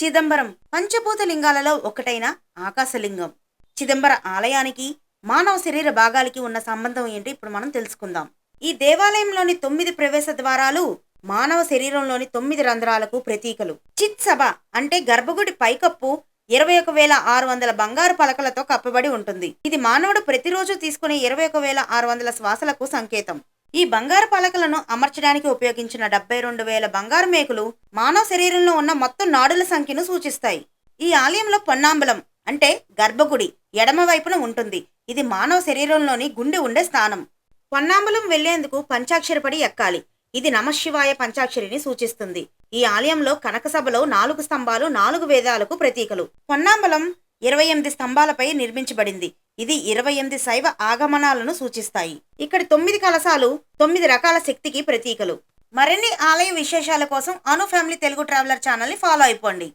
చిదంబరం పంచభూత లింగాలలో ఒకటైన ఆకాశలింగం. చిదంబర ఆలయానికి మానవ శరీర భాగాలకి ఉన్న సంబంధం ఏంటి? ఇప్పుడు మనం తెలుసుకుందాం. ఈ దేవాలయంలోని తొమ్మిది ప్రవేశ ద్వారాలు మానవ శరీరంలోని తొమ్మిది రంధ్రాలకు ప్రతీకలు. చిత్ సభ అంటే గర్భగుడి పైకప్పు ఇరవై ఒక వేల ఆరు వందల బంగారు పలకలతో కప్పబడి ఉంటుంది. ఇది మానవుడు ప్రతిరోజు తీసుకునే ఇరవై ఒక వేల ఆరు వందల శ్వాసలకు సంకేతం. ఈ బంగారు పలకలను అమర్చడానికి ఉపయోగించిన డెబ్బై రెండు వేల బంగారు మేకులు మానవ శరీరంలో ఉన్న మొత్తం నాడుల సంఖ్యను సూచిస్తాయి. ఈ ఆలయంలో పొన్నాంబలం అంటే గర్భగుడి ఎడమ వైపున ఉంటుంది. ఇది మానవ శరీరంలోని గుండె ఉండే స్థానం. పొన్నాంబలం వెళ్ళేందుకు పంచాక్షరపడి ఎక్కాలి. ఇది నమశివాయ పంచాక్షరిని సూచిస్తుంది. ఈ ఆలయంలో కనక సభలో నాలుగు స్తంభాలు నాలుగు వేదాలకు ప్రతీకలు. పొన్నాంబలం ఇరవై ఎనిమిది స్తంభాలపై నిర్మించబడింది. ఇది ఇరవై ఎనిమిది శైవ ఆగమనాలను సూచిస్తాయి. ఇక్కడి తొమ్మిది కలశాలు తొమ్మిది రకాల శక్తికి ప్రతీకలు. మరిన్ని ఆలయ విశేషాల కోసం అను ఫ్యామిలీ తెలుగు ట్రావెలర్ ఛానల్ని ఫాలో అయిపోండి.